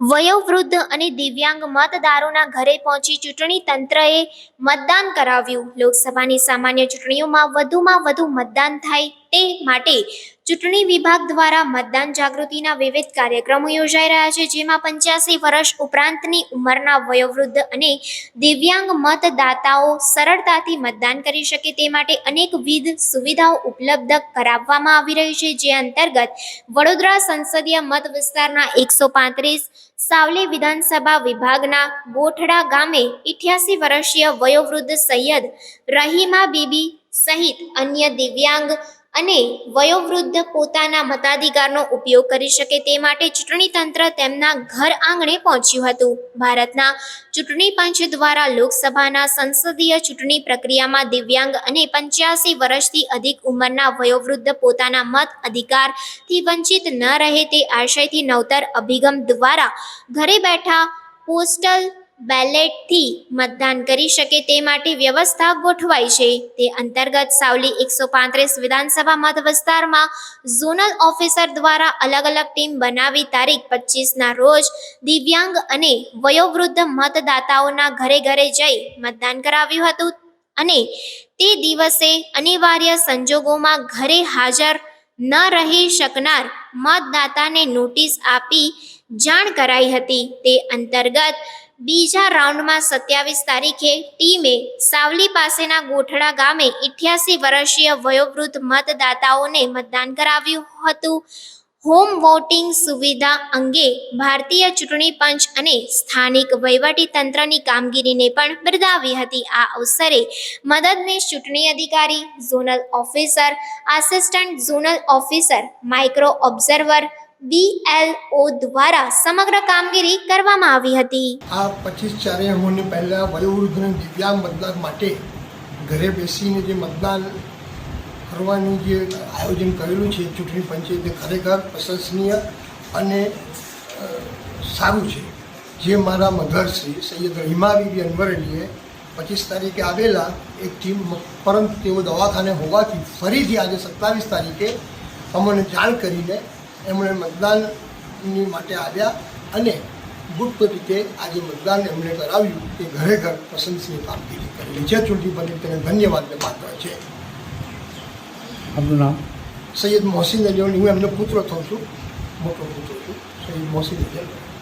વયોવૃદ્ધ અને દિવ્યાંગ મતદારોના ઘરે પહોંચી ચૂંટણી તંત્રએ મતદાન કરાવ્યું. લોકસભાની સામાન્ય ચૂંટણીઓમાં વધુમાં વધુ મતદાન થાય તે માટે ચૂંટણી વિભાગ દ્વારા મતદાન જાગૃતિના વિવિધ કાર્યક્રમો યોજાઈ રહ્યા છે, જેમાં પંચ્યાસી વર્ષ ઉપરાંતની ઉંમરના વયોવૃદ્ધ અને દિવ્યાંગ મતદાતાઓ સરળતાથી મતદાન કરી શકે તે માટે અનેકવિધ સુવિધાઓ ઉપલબ્ધ કરાવવામાં આવી રહી છે, જે અંતર્ગત વડોદરા સંસદીય મત વિસ્તારના એકસો પાંત્રીસ, સાવલી વિધાનસભા વિભાગના ગોઠડા ગામે ઇઠ્યાસી વર્ષીય વયોવૃદ્ધ સૈયદ રહીમા બીબી સહિત અન્ય દિવ્યાંગ અને વયોવૃદ્ધ પોતાના મતાધિકારનો ઉપયોગ કરી શકે તે માટે ચૂંટણી તંત્ર તેમના ઘર આંગણે પહોંચ્યું હતું. ભારતના ચૂંટણી પંચ દ્વારા લોકસભાના સંસદીય ચૂંટણી પ્રક્રિયામાં દિવ્યાંગ અને પંચ્યાસી વર્ષથી અધિક ઉંમરના વયોવૃદ્ધ પોતાના મત અધિકારથી વંચિત ન રહે તે આશયથી નવતર અભિગમ દ્વારા ઘરે બેઠા પોસ્ટલ બેલેટથી મતદાન કરી શકે તે માટે વ્યવસ્થા ગોઠવાઈ છે. તે અંતર્ગત સાવલી એકસો પાંત્રીસ વિધાનસભા મત વિસ્તારમાં ઝોનલ ઓફિસર દ્વારા અલગ અલગ ટીમ બનાવી તારીખ પચીસના રોજ દિવ્યાંગ અને વયોવૃદ્ધ મતદાતાઓના ઘરે ઘરે જઈ મતદાન કરાવ્યું હતું અને તે દિવસે અનિવાર્ય સંજોગોમાં ઘરે હાજર ન રહી શકનાર મતદાતાને નોટિસ આપી જાણ કરાઈ હતી. તે અંતર્ગત બીજા રાઉન્ડમાં સત્યાવીસ તારીખે ટીમે સાવલી પાસેના ગોઠડા ગામે ઇઠ્યાસી વર્ષીય વયોવૃદ્ધ મતદાતાઓને મતદાન કરાવ્યું હતું. હોમ વોટિંગ સુવિધા અંગે ભારતીય ચૂંટણી પંચ અને સ્થાનિક વહીવટી તંત્રની કામગીરીને પણ બિરદાવી હતી. આ અવસરે મદદનીશ ચૂંટણી અધિકારી zonal officer, assistant zonal officer, micro observer BLO દ્વારા સમગ્ર કામગીરી કરવામાં આવી હતી. આ પચીસ ચારે હોને પહેલાં વયોવૃદ્ધ અને દિવ્યાંગ મતદાર માટે ઘરે બેસીને જે મતદાન કરવાનું જે આયોજન કરેલું છે, ચૂંટણી પંચે તે ખરેખર પ્રશંસનીય અને સારું છે. જે મારા મધર શ્રી સૈયદ રહીમા બીબી પચીસ તારીખે આવેલા એક ટીમ પરંતુ તેઓ દવાખાને હોવાથી ફરીથી આજે સત્તાવીસ તારીખે અમને જાણ કરીને એમણે મતદાનની માટે આવ્યા અને ગુપ્ત રીતે આજે મતદાન એમણે કરાવ્યું તે ઘરે ઘર પ્રશંસનીય કામગીરી કરેલી છે. ચૂંટણી પંડિત તેને ધન્યવાદને પાત્ર છે. આપનું નામ? સૈયદ મોહસિન અલી હું એમનો પુત્ર થઉં છું. મોટો પુત્ર છું. સૈયદ મોહસિન અલી.